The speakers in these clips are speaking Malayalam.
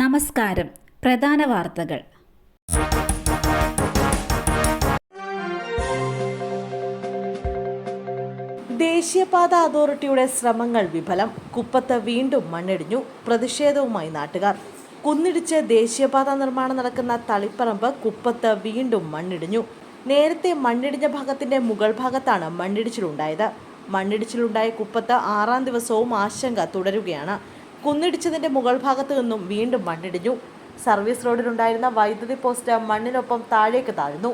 നമസ്കാരം. പ്രധാന വാർത്തകൾ. ദേശീയപാത അതോറിറ്റിയുടെ ശ്രമങ്ങൾ വിഫലം. കുപ്പത്ത് വീണ്ടും മണ്ണിടിഞ്ഞു. പ്രതിഷേധവുമായി നാട്ടുകാർ. കുന്നിടിച്ച് ദേശീയപാത നിർമ്മാണം നടക്കുന്ന തളിപ്പറമ്പ് കുപ്പത്ത് വീണ്ടും മണ്ണിടിഞ്ഞു. നേരത്തെ മണ്ണിടിഞ്ഞ ഭാഗത്തിന്റെ മുകൾ ഭാഗത്താണ് മണ്ണിടിച്ചിലുണ്ടായത്. മണ്ണിടിച്ചിലുണ്ടായ കുപ്പത്ത് ആറാം ദിവസവും ആശങ്ക തുടരുകയാണ്. കുന്നിടിച്ചതിന്റെ മുകൾ ഭാഗത്തു നിന്നും വീണ്ടും മണ്ണിടിഞ്ഞു. സർവീസ് റോഡിലുണ്ടായിരുന്ന വൈദ്യുതി പോസ്റ്റ് മണ്ണിനൊപ്പം താഴേക്ക് താഴ്ന്നു.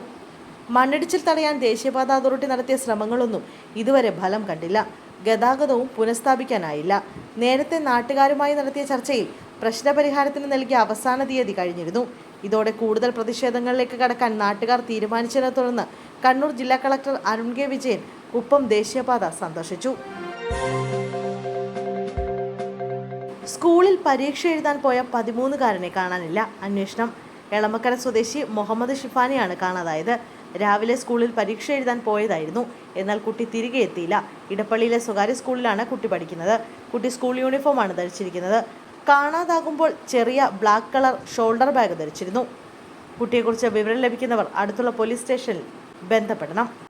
മണ്ണിടിച്ചിൽ തടയാൻ ദേശീയപാത അതോറിറ്റി നടത്തിയ ശ്രമങ്ങളൊന്നും ഇതുവരെ ഫലം കണ്ടില്ല. ഗതാഗതവും പുനഃസ്ഥാപിക്കാനായില്ല. നേരത്തെ നാട്ടുകാരുമായി നടത്തിയ ചർച്ചയിൽ പ്രശ്നപരിഹാരത്തിന് നൽകിയ അവസാന തീയതി കഴിഞ്ഞിരുന്നു. ഇതോടെ കൂടുതൽ പ്രതിഷേധങ്ങളിലേക്ക് കടക്കാൻ നാട്ടുകാർ തീരുമാനിച്ചതിനെ തുടർന്ന് കണ്ണൂർ ജില്ലാ കളക്ടർ അരുൺ കെ വിജയൻ കുപ്പം ദേശീയപാത സന്ദർശിച്ചു. സ്കൂളിൽ പരീക്ഷ എഴുതാൻ പോയ പതിമൂന്നുകാരനെ കാണാനില്ല. അന്വേഷണം. എളമക്കര സ്വദേശി മുഹമ്മദ് ഷിഫാനെയാണ് കാണാതായത്. രാവിലെ സ്കൂളിൽ പരീക്ഷ എഴുതാൻ പോയതായിരുന്നു. എന്നാൽ കുട്ടി തിരികെ എത്തിയില്ല. ഇടപ്പള്ളിയിലെ സ്വകാര്യ സ്കൂളിലാണ് കുട്ടി പഠിക്കുന്നത്. കുട്ടി സ്കൂൾ യൂണിഫോമാണ് ധരിച്ചിരിക്കുന്നത്. കാണാതാകുമ്പോൾ ചെറിയ ബ്ലാക്ക് കളർ ഷോൾഡർ ബാഗ് ധരിച്ചിരുന്നു. കുട്ടിയെക്കുറിച്ച് വിവരം ലഭിക്കുന്നവർ അടുത്തുള്ള പോലീസ് സ്റ്റേഷനിൽ ബന്ധപ്പെടണം.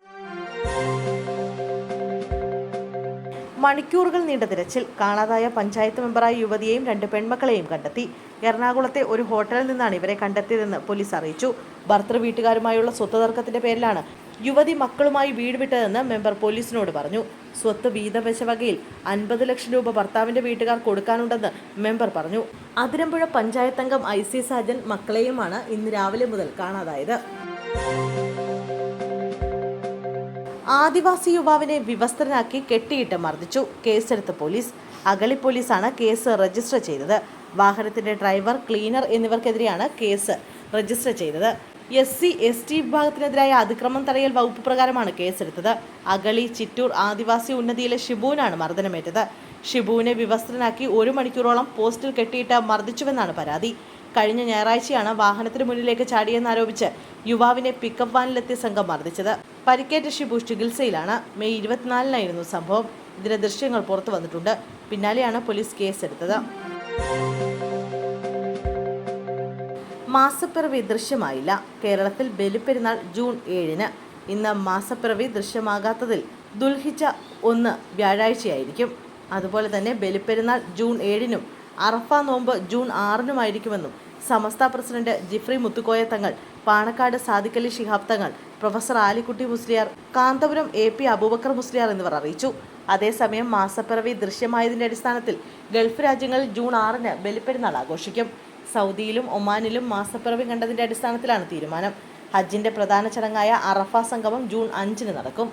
മണിക്കൂറുകൾ നീണ്ട തിരച്ചിൽ. കാണാതായ പഞ്ചായത്ത് മെമ്പറായ യുവതിയെയും രണ്ട് പെൺമക്കളെയും കണ്ടെത്തി. എറണാകുളത്തെ ഒരു ഹോട്ടലിൽ നിന്നാണ് ഇവരെ കണ്ടെത്തിയതെന്ന് പോലീസ് അറിയിച്ചു. ഭർത്തൃ വീട്ടുകാരുമായുള്ള സ്വത്ത് തർക്കത്തിന്റെ പേരിലാണ് യുവതി മക്കളുമായി വീട് വിട്ടതെന്ന് മെമ്പർ പോലീസിനോട് പറഞ്ഞു. സ്വത്ത് വീതവശ വകയിൽ അൻപത് ലക്ഷം രൂപ ഭർത്താവിന്റെ വീട്ടുകാർ കൊടുക്കാനുണ്ടെന്ന് മെമ്പർ പറഞ്ഞു. അതിരമ്പുഴ പഞ്ചായത്തംഗം ഐ സി സാജൻ മക്കളെയുമാണ് ഇന്ന് രാവിലെ മുതൽ കാണാതായത്. ആദിവാസി യുവാവിനെ വിവസ്ത്രനാക്കി കെട്ടിയിട്ട് മർദ്ദിച്ചു. കേസെടുത്ത പോലീസ് അഗളി പോലീസാണ് കേസ് രജിസ്റ്റർ ചെയ്തത്. വാഹനത്തിന്റെ ഡ്രൈവർ ക്ലീനർ എന്നിവർക്കെതിരെയാണ് കേസ് രജിസ്റ്റർ ചെയ്തത്. എസ് സി എസ് ടി വിഭാഗത്തിനെതിരായ അതിക്രമം തടയൽ വകുപ്പ് പ്രകാരമാണ് കേസെടുത്തത്. അഗളി ചിറ്റൂർ ആദിവാസി ഉന്നതിയിലെ ഷിബുവിനാണ് മർദ്ദനമേറ്റത്. ഷിബുവിനെ വിവസ്ത്രനാക്കി ഒരു മണിക്കൂറോളം പോസ്റ്റിൽ കെട്ടിയിട്ട് മർദ്ദിച്ചുവെന്നാണ് പരാതി. കഴിഞ്ഞ ഞായറാഴ്ചയാണ് വാഹനത്തിന് മുന്നിലേക്ക് ചാടിയെന്നാരോപിച്ച് യുവാവിനെ പിക്കപ്പ് വാനിലെത്തിയ സംഘം മർദ്ദിച്ചത്. പരിക്കേറ്റ ഷിബു ചികിത്സയിലാണ്. മെയ് ഇരുപത്തിനാലിനായിരുന്നു സംഭവം. ഇതിന്റെ ദൃശ്യങ്ങൾ പുറത്തു വന്നിട്ടുണ്ട്. പിന്നാലെയാണ് പോലീസ് കേസെടുത്തത്. മാസപ്പിറവി ദൃശ്യമായില്ല. കേരളത്തിൽ ബലിപ്പെരുന്നാൾ ജൂൺ ഏഴിന്. ഇന്ന് മാസപ്പിറവി ദൃശ്യമാകാത്തതിൽ ദുൽഹിച്ച ഒന്ന് വ്യാഴാഴ്ചയായിരിക്കും. അതുപോലെ തന്നെ ബലിപ്പെരുന്നാൾ ജൂൺ ഏഴിനും അറഫ നോമ്പ് June ആറിനുമായിരിക്കുമെന്നും Samastha president Jifri Muthukoya Thangal Panakkad Sadiqali Shihab Thangal professor Alikutty Musliyar Kanthapuram A P Abubakar Musliyar എന്നിവർ അറിയിച്ചു. അതേസമയം മാസപ്പിറവി ദൃശ്യമായതിന്റെ അടിസ്ഥാനത്തിൽ ഗൾഫ് രാജ്യങ്ങളിൽ ജൂൺ ആറിന് ബലിപ്പെരുന്നാൾ ആഘോഷിക്കും. സൗദിയിലും ഒമാനിലും മാസപ്പിറവി കണ്ടതിന്റെ അടിസ്ഥാനത്തിലാണ് തീരുമാനം. ഹജ്ജിന്റെ പ്രധാന ചടങ്ങായ അറഫ സംഗമം ജൂൺ അഞ്ചിന് നടക്കും.